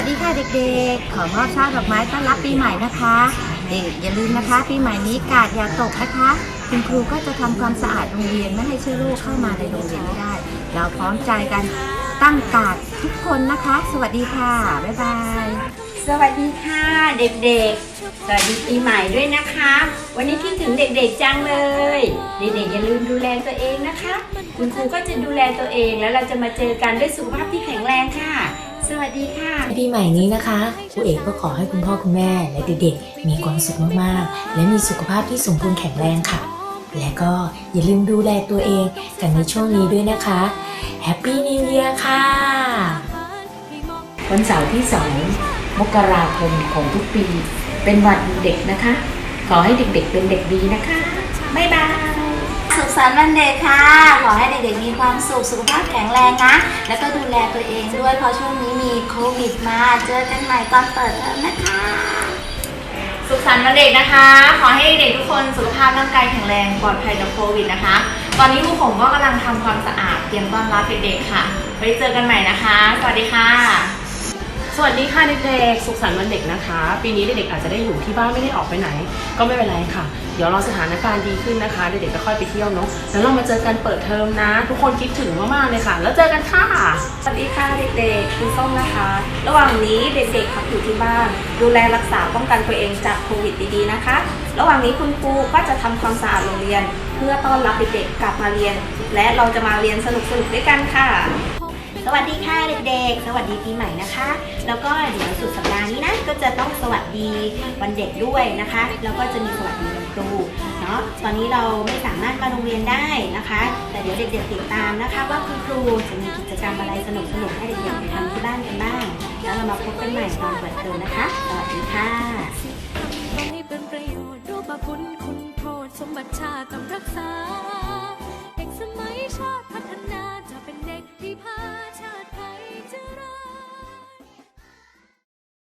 สวัสดีค่ะเด็กๆ ขอมอบช่อดอกไม้ต้อนรับปีใหม่นะคะ เด็กอย่าลืมนะคะ ปีใหม่นี้กาดอย่าตกนะคะ คุณครูก็จะทำความสะอาดโรงเรียนไม่ให้เชื้อโรคเข้ามาในโรงเรียนไม่ได้ เราพร้อมใจกันตั้งกาดทุกคนนะคะ สวัสดีค่ะ บ๊ายบาย สวัสดีค่ะเด็กๆ สวัสดีปีใหม่ด้วยนะคะ วันนี้คิดถึงเด็กๆจังเลย เด็กๆอย่าลืมดูแลตัวเองนะคะ คุณครูก็จะดูแลตัวเองแล้วเราจะมาเจอกันด้วยสุขภาพที่แข็งแรงค่ะ สวัสดีค่ะ ปีใหม่นี้นะคะครูเอกก็ขอให้คุณพ่อคุณแม่และเด็กๆ มีความสุขมากๆ และมีสุขภาพที่สมบูรณ์แข็งแรงค่ะ และก็อย่าลืมดูแลตัวเองกันในช่วงนี้ด้วยนะคะ Happy New Year ค่ะ วันเสาร์ที่ 2 มกราคมของทุกปี เป็นวันเด็กนะคะ ขอให้เด็กๆ เป็นเด็กดีนะคะ บ๊ายบาย ขสันต์วันเด็กค่ะ ขอให้เด็กๆมีความสุข สุขภาพแข็งแรงนะ แล้วก็ดูแลตัวเองด้วย เพราะช่วงนี้มีโควิดมา เจอกันใหม่ตอนเปิดเทอมนะคะ สุขสันต์วันเด็กนะคะ ขอให้เด็กทุกคนสุขภาพร่างกายแข็งแรงปลอดภัยจากโควิดนะคะ ตอนนี้ครูผมก็กำลังทำความสะอาดเตรียมต้อนรับเด็กๆค่ะ ไว้เจอกันใหม่นะคะ สวัสดีค่ะ วัสดีค่ะเด็กๆ สุขสันต์วันเด็กนะคะ ปีนี้เด็กๆอาจจะได้อยู่ที่บ้านไม่ได้ออกไปไหน ก็ไม่เป็นไรค่ะ เดี๋ยวรอสถานการณ์ดีขึ้นนะคะ เด็กๆก็ค่อยไปเที่ยวเนาะ แล้วเรามาเจอกันเปิดเทอมนะ ทุกคนคิดถึงมากๆเลยค่ะ แล้วเจอกันค่ะ สวัสดีค่ะเด็กๆคุณส้มนะคะ ระหว่างนี้เด็กๆพักอยู่ที่บ้าน ดูแลรักษาป้องกันตัวเองจากโควิดดีๆนะคะ ระหว่างนี้คุณครูก็จะทำความสะอาดโรงเรียน เพื่อต้อนรับเด็กๆกลับมาเรียน และเราจะมาเรียนสนุกๆด้วยกันค่ะ สวัสดีค่ะเด็กๆ สวัสดีปีใหม่นะคะ แล้วก็เดี๋ยวสุดสัปดาห์นี้นะก็จะต้องสวัสดีวันเด็กด้วยนะคะ แล้วก็จะมีสวัสดีวันครูเนาะตอนนี้เราไม่สามารถมาโรงเรียนได้นะคะ แต่เดี๋ยวเด็กๆติดตามนะคะ ว่าคุณครูจะมีกิจกรรมอะไรสนุกๆให้เด็กๆทำที่บ้านกันบ้าง แล้วเรามาพบกันใหม่ตอนเปิดเทอมนะคะ สวัสดีค่ะให้เป็นประโยชน์รูปคุณคุณโทษสมบัติชาติต้องรักษา